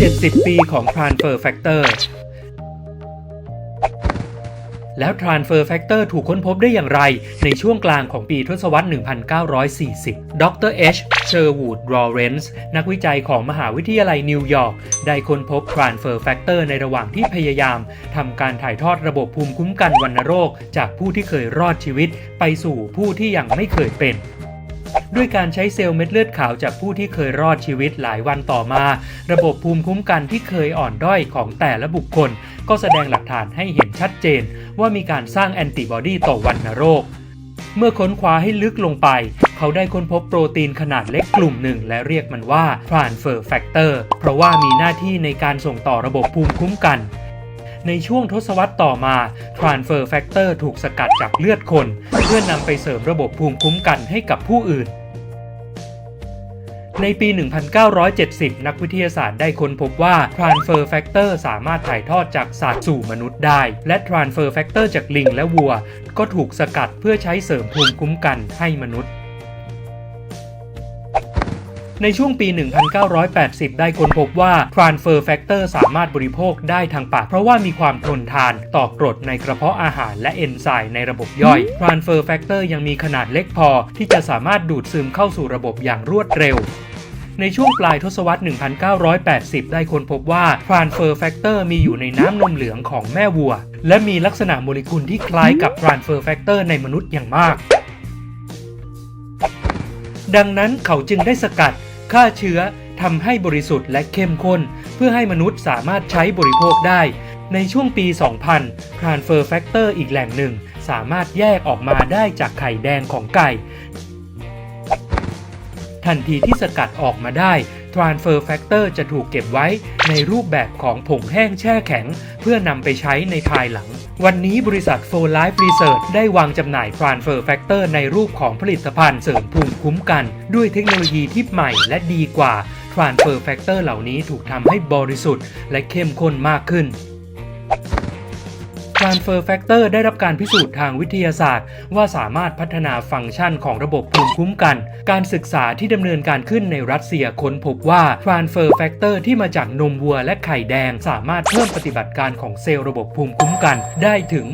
70 ปีของ Transfer Factor แล้ว Transfer Factor ถูกค้นพบได้อย่างไรในช่วงกลางของปีทศวรรษ 1940 ดร H. Sherwood Lawrence นักวิจัยของมหาวิทยาลัยนิวยอร์กได้ค้นพบ Transfer Factor ในระหว่างที่พยายามทำการถ่ายทอดระบบภูมิคุ้มกันวัณโรค จากผู้ที่เคยรอดชีวิต ไปสู่ผู้ที่ยังไม่เคยเป็น ด้วยการใช้เซลล์เม็ดเลือดขาวจากผู้ที่เคยรอดชีวิตหลายวันต่อมา ระบบภูมิคุ้มกันที่เคยอ่อนด้อยของแต่ละบุคคล ก็แสดงหลักฐานให้เห็นชัดเจน ว่ามีการสร้างแอนติบอดีต่อวัณโรค เมื่อค้นคว้าให้ลึกลงไป เขาได้ค้นพบโปรตีนขนาดเล็กกลุ่มหนึ่ง และเรียกมันว่า transfer factor เพราะว่ามีหน้าที่ในการส่งต่อระบบภูมิคุ้มกัน ในช่วงทศวรรษต่อมา transfer factor ถูกสกัดจากเลือดคน เพื่อนำไปเสริมระบบภูมิคุ้มกันให้กับผู้อื่นในปี 1970 นักวิทยาศาสตร์ได้ค้นพบว่า transfer factor สามารถถ่ายทอดจากสัตว์สู่มนุษย์ได้ และ transfer factor จากลิงและวัว ก็ถูกสกัดเพื่อใช้เสริมภูมิคุ้มกันให้มนุษย์ ในช่วงปี 1980 ได้ค้นพบว่า transfer factor สามารถบริโภคได้ทางปาก เพราะว่ามีความทนทานต่อกรดในกระเพาะอาหารและเอนไซม์ในระบบย่อย transfer factor ยังมีขนาดเล็กพอ ที่จะสามารถดูดซึมเข้าสู่ระบบอย่างรวดเร็วในช่วงปลายทศวรรษ 1980 ได้ค้นพบว่า transfer factor มีอยู่ในน้ำนมเหลืองของแม่วัว และมีลักษณะโมเลกุลที่คล้ายกับ transfer factor ในมนุษย์อย่างมาก ดังนั้นเขาจึงได้สกัด ฆ่าเชื้อทำให้บริสุทธิ์และเข้มข้น เพื่อให้มนุษย์สามารถใช้บริโภคได้ ในช่วงปี 2000 transfer factor อีกแหล่งหนึ่ง สามารถแยกออกมาได้จากไข่แดงของไก่ ทันทีที่สกัดออกมาได้ transfer factor จะถูกเก็บไว้ในรูปแบบของผงแห้งแช่แข็ง เพื่อนำไปใช้ในภายหลัง วันนี้บริษัท For Life Research ได้วางจำหน่าย transfer factor ในรูปของผลิตภัณฑ์เสริมภูมิคุ้มกัน ด้วยเทคโนโลยีที่ใหม่และดีกว่า transfer factor เหล่านี้ถูกทำให้บริสุทธิ์และเข้มข้นมากขึ้น Transfer Factor ได้รับการพิสูจน์ทางวิทยาศาสตร์ ว่าสามารถพัฒนาฟังก์ชันของระบบภูมิคุ้มกัน การศึกษาที่ดำเนินการขึ้นในรัสเซียค้นพบว่า Transfer Factor ที่มาจากนมวัวและไข่แดง สามารถเพิ่มปฏิบัติการของเซลล์ระบบภูมิคุ้มกันได้ถึง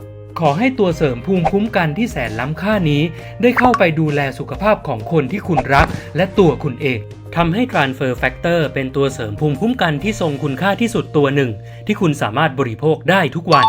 437% ขอให้ตัวเสริมภูมิคุ้มกันที่แสนล้ำค่านี้ ได้เข้าไปดูแลสุขภาพของคนที่คุณรัก และตัวคุณเองทำให้ Transfer Factor เป็นตัวเสริมภูมิคุ้มกันที่ทรงคุณค่าที่สุดตัวหนึ่ง ที่คุณสามารถบริโภคได้ทุกวัน